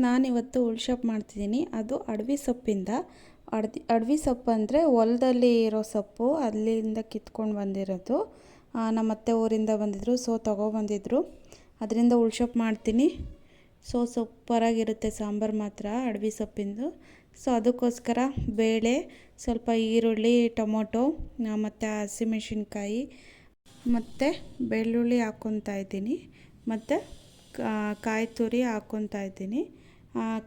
ನಾನಿವತ್ತು ಸೊಪ್ಪು ಮಾಡ್ತಿದ್ದೀನಿ. ಅದು ಅಡವಿ ಸೊಪ್ಪಿಂದ. ಅಡ್ದಿ, ಅಡವಿ ಸೊಪ್ಪು ಅಂದರೆ ಹೊಲದಲ್ಲಿ ಇರೋ ಸೊಪ್ಪು. ಅಲ್ಲಿಂದ ಕಿತ್ಕೊಂಡು ಬಂದಿರೋದು. ನಮ್ಮ ಅತ್ತೆ ಊರಿಂದ ಬಂದಿದ್ದರು ಸೊ ತೊಗೊಬಂದಿದ್ರು ಅದರಿಂದ ಉಳ್ಶಪ್ ಮಾಡ್ತೀನಿ. ಸೊ, ಸೂಪರಾಗಿರುತ್ತೆ ಸಾಂಬಾರು ಮಾತ್ರ ಅಡವಿ ಸೊಪ್ಪಿಂದು. ಸೊ, ಅದಕ್ಕೋಸ್ಕರ ಬೇಳೆ, ಸ್ವಲ್ಪ ಈರುಳ್ಳಿ, ಟೊಮೊಟೊ ಮತ್ತು ಹಸಿಮೆಣ್ಸಿನ್ಕಾಯಿ ಮತ್ತು ಬೆಳ್ಳುಳ್ಳಿ ಹಾಕ್ಕೊತಾ ಇದ್ದೀನಿ. ಮತ್ತು ಕಾಯಿ ತುರಿ ಹಾಕ್ಕೊತಾ ಇದ್ದೀನಿ.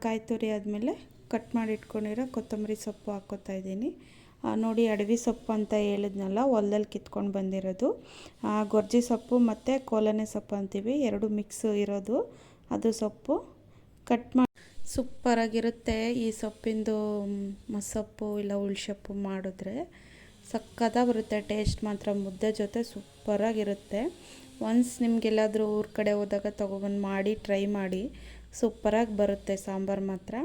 ಕಾಯಿ ತುರಿ ಆದಮೇಲೆ ಕಟ್ ಮಾಡಿ ಇಟ್ಕೊಂಡಿರೋ ಕೊತ್ತಂಬರಿ ಸೊಪ್ಪು ಹಾಕ್ಕೊತಾ ಇದ್ದೀನಿ. ನೋಡಿ ಅಡವಿ ಸೊಪ್ಪು ಅಂತ ಹೇಳಿದ್ನಲ್ಲ, ಹೊಲದಲ್ಲಿ ಕಿತ್ಕೊಂಡು ಬಂದಿರೋದು. ಗೊರ್ಜಿ ಸೊಪ್ಪು ಮತ್ತು ಕೋಲನೆ ಸೊಪ್ಪು ಅಂತೀವಿ, ಎರಡು ಮಿಕ್ಸ್ ಇರೋದು. ಅದು ಸೊಪ್ಪು ಕಟ್ ಮಾಡಿ ಸೂಪರಾಗಿರುತ್ತೆ ಈ ಸೊಪ್ಪಿಂದು ಮಸೊಪ್ಪು ಇಲ್ಲ ಉಳ್ಸೊಪ್ಪು ಮಾಡಿದ್ರೆ. ಸಕ್ಕತ್ತಾಗಿ ಬರುತ್ತೆ, ಟೇಸ್ಟ್ ಮಾತ್ರ, ಮುದ್ದೆ ಜೊತೆ ಸೂಪರಾಗಿರುತ್ತೆ. ಒನ್ಸ್ ನಿಮಗೆಲ್ಲಾದರೂ ಊರ ಕಡೆ ಹೋದಾಗ ತೊಗೊಬಂದು ಮಾಡಿ ಟ್ರೈ ಮಾಡಿ, ಸೂಪರಾಗಿ ಬರುತ್ತೆ ಸಾಂಬಾರು ಮಾತ್ರ.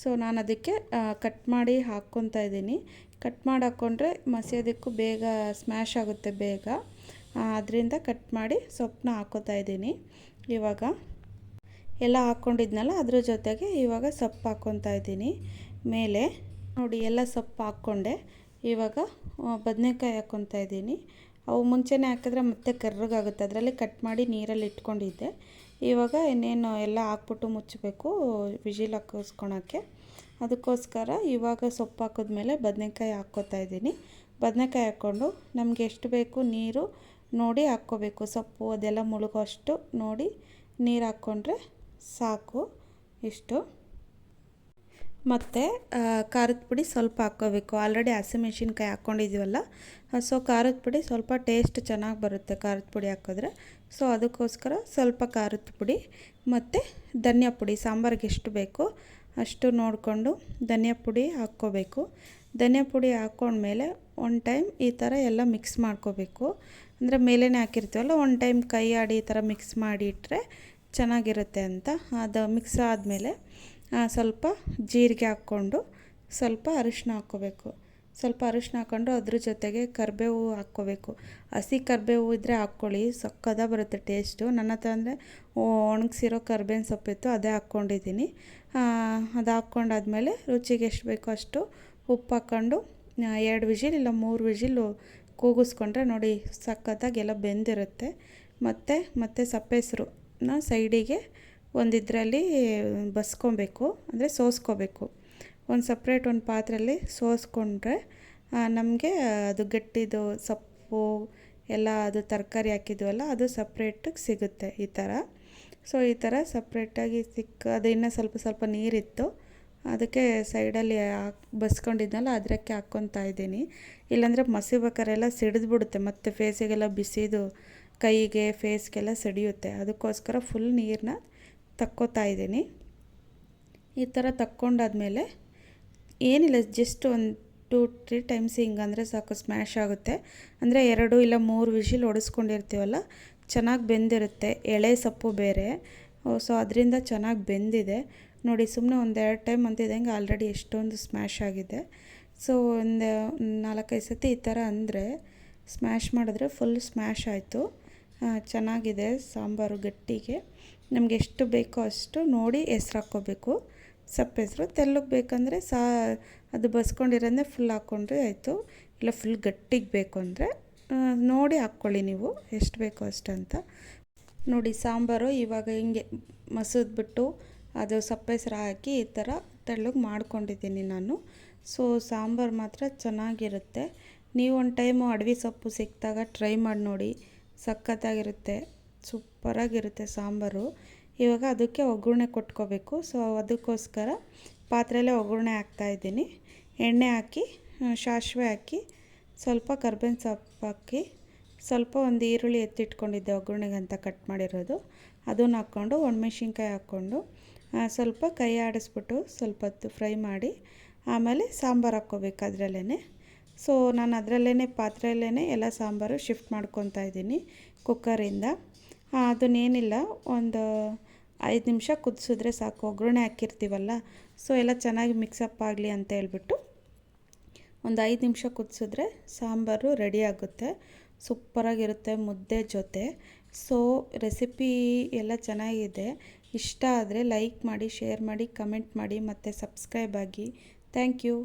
ಸೊ ನಾನು ಅದಕ್ಕೆ ಕಟ್ ಮಾಡಿ ಹಾಕ್ಕೊತಾ ಇದ್ದೀನಿ. ಕಟ್ ಮಾಡಿ ಹಾಕ್ಕೊಂಡ್ರೆ ಮಸಿಯೋದಕ್ಕೂ ಬೇಗ ಸ್ಮ್ಯಾಶ್ ಆಗುತ್ತೆ ಬೇಗ. ಅದರಿಂದ ಕಟ್ ಮಾಡಿ ಸೊಪ್ಪನ್ನ ಹಾಕೋತಾ ಇದ್ದೀನಿ. ಇವಾಗ ಎಲ್ಲ ಹಾಕ್ಕೊಂಡಿದ್ನಲ್ಲ ಅದ್ರ ಜೊತೆಗೆ ಇವಾಗ ಸೊಪ್ಪು ಹಾಕ್ಕೊತಾ ಇದ್ದೀನಿ. ಮೇಲೆ ನೋಡಿ, ಎಲ್ಲ ಸೊಪ್ಪು ಹಾಕ್ಕೊಂಡೆ. ಇವಾಗ ಬದನೆಕಾಯಿ ಹಾಕ್ಕೊತಾ ಇದ್ದೀನಿ. ಅವು ಮುಂಚೆನೇ ಹಾಕಿದ್ರೆ ಮತ್ತೆ ಕರ್ರಗಾಗುತ್ತೆ. ಅದರಲ್ಲಿ ಕಟ್ ಮಾಡಿ ನೀರಲ್ಲಿ ಇಟ್ಕೊಂಡಿದ್ದೆ. ಇವಾಗ ಇನ್ನೇನು ಎಲ್ಲ ಹಾಕ್ಬಿಟ್ಟು ಮುಚ್ಚಬೇಕು ವಿಜಿಲ್ ಹಾಕಿಸ್ಕೊಳಕ್ಕೆ. ಅದಕ್ಕೋಸ್ಕರ ಇವಾಗ ಸೊಪ್ಪು ಹಾಕಿದ್ಮೇಲೆ ಬದನೆಕಾಯಿ ಹಾಕ್ಕೋತಾ ಇದ್ದೀನಿ. ಬದನೆಕಾಯಿ ಹಾಕ್ಕೊಂಡು ನಮಗೆ ಎಷ್ಟು ಬೇಕು ನೀರು ನೋಡಿ ಹಾಕ್ಕೋಬೇಕು. ಸೊಪ್ಪು ಅದೆಲ್ಲ ಮುಳುಗೋಷ್ಟು ನೋಡಿ ನೀರು ಹಾಕ್ಕೊಂಡ್ರೆ ಸಾಕು ಇಷ್ಟು. ಮತ್ತು ಖಾರದ ಪುಡಿ ಸ್ವಲ್ಪ ಹಾಕ್ಕೋಬೇಕು. ಆಲ್ರೆಡಿ ಹಸಿಮೆಣ್ಸಿನ್ಕಾಯಿ ಹಾಕ್ಕೊಂಡಿದ್ದೀವಲ್ಲ? ಸೊ ಖಾರದ ಪುಡಿ ಸ್ವಲ್ಪ ಟೇಸ್ಟ್ ಚೆನ್ನಾಗಿ ಬರುತ್ತೆ ಖಾರದ ಪುಡಿ ಹಾಕಿದ್ರೆ. ಸೊ ಅದಕ್ಕೋಸ್ಕರ ಸ್ವಲ್ಪ ಖಾರದ ಪುಡಿ ಮತ್ತು ಧನಿಯಾ ಪುಡಿ, ಸಾಂಬಾರಿಗೆ ಎಷ್ಟು ಬೇಕು ಅಷ್ಟು ನೋಡಿಕೊಂಡು ಧನಿಯಾ ಪುಡಿ ಹಾಕ್ಕೋಬೇಕು. ಧನಿಯಾ ಪುಡಿ ಹಾಕ್ಕೊಂಡ್ಮೇಲೆ ಒನ್ ಟೈಮ್ ಈ ಥರ ಎಲ್ಲ ಮಿಕ್ಸ್ ಮಾಡ್ಕೋಬೇಕು. ಅಂದರೆ ಮೇಲೇ ಹಾಕಿರ್ತೀವಲ್ಲ ಒನ್ ಟೈಮ್ ಕೈ ಆಡಿ ಈ ಥರ ಮಿಕ್ಸ್ ಮಾಡಿ ಇಟ್ಟರೆ ಚೆನ್ನಾಗಿರುತ್ತೆ ಅಂತ. ಅದು ಮಿಕ್ಸ್ ಆದಮೇಲೆ ಸ್ವಲ್ಪ ಜೀರಿಗೆ ಹಾಕ್ಕೊಂಡು ಸ್ವಲ್ಪ ಅರಿಶಿನ ಹಾಕ್ಕೋಬೇಕು. ಸ್ವಲ್ಪ ಅರಿಶಿನ ಹಾಕ್ಕೊಂಡು ಅದ್ರ ಜೊತೆಗೆ ಕರಿಬೇವು ಹಾಕ್ಕೋಬೇಕು. ಹಸಿ ಕರಿಬೇವು ಇದ್ದರೆ ಹಾಕ್ಕೊಳ್ಳಿ, ಸಕ್ಕದ ಬರುತ್ತೆ ಟೇಸ್ಟು ನನ್ನ ಹತ್ರ ಅಂದರೆ ಒಣಗಿಸಿರೋ ಕರ್ಬೇವಿನ ಸೊಪ್ಪಿತ್ತು ಅದೇ ಹಾಕ್ಕೊಂಡಿದ್ದೀನಿ. ಅದು ಹಾಕ್ಕೊಂಡಾದ್ಮೇಲೆ ರುಚಿಗೆ ಎಷ್ಟು ಬೇಕೋ ಅಷ್ಟು ಉಪ್ಪು ಹಾಕ್ಕೊಂಡು ಎರಡು ವಿಜಿಲ್ ಇಲ್ಲ ಮೂರು ವಿಜಿಲು ಕೂಗಿಸ್ಕೊಂಡ್ರೆ ನೋಡಿ ಸಕ್ಕತ್ತಾಗೆಲ್ಲ ಬೆಂದಿರುತ್ತೆ. ಮತ್ತು ಮತ್ತು ನಾ ಸೈಡಿಗೆ ಒಂದಿದ್ರಲ್ಲಿ ಬಸ್ಕೊಬೇಕು, ಅಂದರೆ ಸೋಸ್ಕೋಬೇಕು. ಒಂದು ಸಪ್ರೇಟ್ ಒಂದು ಪಾತ್ರೆಯಲ್ಲಿ ಸೋಸ್ಕೊಂಡ್ರೆ ನಮಗೆ ಅದು ಗಟ್ಟಿದು ಸೊಪ್ಪು, ಎಲ್ಲ ಅದು ತರಕಾರಿ ಹಾಕಿದ್ವಲ್ಲ, ಅದು ಸಪ್ರೇಟಾಗಿ ಸಿಗುತ್ತೆ ಈ ಥರ. ಸೊ ಈ ಥರ ಸಪ್ರೇಟಾಗಿ ಸಿಕ್ಕ, ಅದು ಇನ್ನೂ ಸ್ವಲ್ಪ ಸ್ವಲ್ಪ ನೀರಿತ್ತು. ಅದಕ್ಕೆ ಸೈಡಲ್ಲಿ ಹಾಕ್, ಬಸ್ಕೊಂಡಿದ್ನಲ್ಲ ಅದಕ್ಕೆ ಹಾಕ್ಕೊತಾ ಇದ್ದೀನಿ. ಇಲ್ಲಾಂದರೆ ಮಸಿಬೇಕಾರೆಲ್ಲ ಸಿಡಿದ್ಬಿಡುತ್ತೆ, ಮತ್ತು ಫೇಸಿಗೆಲ್ಲ ಬಿಸಿದು, ಕೈಗೆ ಫೇಸ್ಗೆಲ್ಲ ಸಿಡಿಯುತ್ತೆ. ಅದಕ್ಕೋಸ್ಕರ ಫುಲ್ ನೀರನ್ನ ತಕ್ಕೋತಾ ಇದ್ದೀನಿ. ಈ ಥರ ತಕ್ಕೊಂಡಾದಮೇಲೆ ಏನಿಲ್ಲ ಜಸ್ಟ್ ಒಂದು ಟು ತ್ರೀ ಟೈಮ್ಸ್ ಹಿಂಗಂದರೆ ಸಾಕು ಸ್ಮ್ಯಾಶ್ ಆಗುತ್ತೆ. ಅಂದರೆ ಎರಡು ಇಲ್ಲ ಮೂರು ವಿಷಿಲ್ ಒಡಿಸ್ಕೊಂಡಿರ್ತೀವಲ್ಲ ಚೆನ್ನಾಗಿ ಬೆಂದಿರುತ್ತೆ. ಎಳೆ ಸೊಪ್ಪು ಬೇರೆ. ಸೊ ಅದರಿಂದ ಚೆನ್ನಾಗಿ ಬೆಂದಿದೆ. ನೋಡಿ ಸುಮ್ಮನೆ ಒಂದೆರಡು ಟೈಮ್ ಅಂತಿದ್ದಂಗೆ ಆಲ್ರೆಡಿ ಎಷ್ಟೊಂದು ಸ್ಮ್ಯಾಶ್ ಆಗಿದೆ. ಸೊ ಒಂದು ನಾಲ್ಕೈದು ಸತಿ ಈ ಥರ ಅಂದರೆ ಸ್ಮ್ಯಾಶ್ ಮಾಡಿದ್ರೆ ಫುಲ್ ಸ್ಮ್ಯಾಶ್ ಆಯಿತು. ಚೆನ್ನಾಗಿದೆ ಸಾಂಬಾರು ಗಟ್ಟಿಗೆ. ನಮಗೆ ಎಷ್ಟು ಬೇಕೋ ಅಷ್ಟು ನೋಡಿ ಹೆಸ್ರು ಹಾಕ್ಕೋಬೇಕು. ಸಪ್ಪೆ ಹೆಸರು, ತೆಳ್ಳಗೆ ಬೇಕಂದರೆ ಸಾ, ಅದು ಬಸ್ಕೊಂಡಿರೋದೆ ಫುಲ್ ಹಾಕ್ಕೊಂಡ್ರೆ ಆಯಿತು. ಇಲ್ಲ ಫುಲ್ ಗಟ್ಟಿಗೆ ಬೇಕು ಅಂದರೆ ನೋಡಿ ಹಾಕ್ಕೊಳ್ಳಿ ನೀವು ಎಷ್ಟು ಬೇಕೋ ಅಷ್ಟು ಅಂತ. ನೋಡಿ ಸಾಂಬಾರು ಇವಾಗ ಹಿಂಗೆ ಮಸದ್ಬಿಟ್ಟು ಅದು ಸಪ್ಪೆ ಹೆಸ್ರು ಹಾಕಿ ಈ ಥರ ತೆಳ್ಳಗೆ ಮಾಡ್ಕೊಂಡಿದ್ದೀನಿ ನಾನು. ಸೊ, ಸಾಂಬಾರು ಮಾತ್ರ ಚೆನ್ನಾಗಿರುತ್ತೆ. ನೀವು ಒಂದು ಟೈಮು ಅಡವಿ ಸೊಪ್ಪು ಸಿಕ್ಕಿದಾಗ ಟ್ರೈ ಮಾಡಿ ನೋಡಿ, ಸಖತ್ತಾಗಿರುತ್ತೆ. ಸೂಪರಾಗಿರುತ್ತೆ ಸಾಂಬಾರು. ಇವಾಗ ಅದಕ್ಕೆ ಒಗ್ಗರಣೆ ಕೊಟ್ಕೋಬೇಕು. ಸೊ ಅದಕ್ಕೋಸ್ಕರ ಪಾತ್ರೆಯಲ್ಲೇ ಒಗ್ಗರಣೆ ಹಾಕ್ತಾಯಿದ್ದೀನಿ ಎಣ್ಣೆ ಹಾಕಿ ಸಾಸಿವೆ ಹಾಕಿ, ಸ್ವಲ್ಪ ಕರ್ಬೇವಿನ ಸೊಪ್ಪು ಹಾಕಿ, ಸ್ವಲ್ಪ ಒಂದು ಈರುಳ್ಳಿ ಎತ್ತಿಟ್ಕೊಂಡಿದ್ದೆ ಒಗ್ಗರಣೆಗೆ ಅಂತ ಕಟ್ ಮಾಡಿರೋದು. ಅದನ್ನು ಹಾಕ್ಕೊಂಡು, ಒಣಮೆಣ್ಸಿನ್ಕಾಯಿ ಹಾಕ್ಕೊಂಡು ಸ್ವಲ್ಪ ಕೈ ಆಡಿಸ್ಬಿಟ್ಟು ಸ್ವಲ್ಪ ಹೊತ್ತು ಫ್ರೈ ಮಾಡಿ, ಆಮೇಲೆ ಸಾಂಬಾರು ಹಾಕ್ಕೋಬೇಕು ಅದರಲ್ಲೇ ಸೊ ನಾನು ಅದರಲ್ಲೇ ಪಾತ್ರೆಯಲ್ಲೇ ಎಲ್ಲ ಸಾಂಬಾರು ಶಿಫ್ಟ್ ಮಾಡ್ಕೊತಾ ಇದ್ದೀನಿ ಕುಕ್ಕರಿಂದ. ಅದನ್ನೇನಿಲ್ಲ. ಒಂದು ಐದು ನಿಮಿಷ ಕುದಿಸಿದ್ರೆ ಸಾಕು. ಒಗ್ಗರಣೆ ಹಾಕಿರ್ತೀವಲ್ಲ ಸೊ ಎಲ್ಲ ಚೆನ್ನಾಗಿ ಮಿಕ್ಸಪ್ ಆಗಲಿ ಅಂತ ಹೇಳ್ಬಿಟ್ಟು ಒಂದು ಐದು ನಿಮಿಷ ಕುದಿಸಿದ್ರೆ ಸಾಂಬಾರು ರೆಡಿ ಆಗುತ್ತೆ. ಸೂಪರಾಗಿರುತ್ತೆ ಮುದ್ದೆ ಜೊತೆ. ಸೊ ರೆಸಿಪಿ ಎಲ್ಲ ಚೆನ್ನಾಗಿದೆ. ಇಷ್ಟ ಆದರೆ ಲೈಕ್ ಮಾಡಿ ಶೇರ್ ಮಾಡಿ ಕಮೆಂಟ್ ಮಾಡಿ, ಮತ್ತು ಸಬ್ಸ್ಕ್ರೈಬ್ ಆಗಿ. Thank you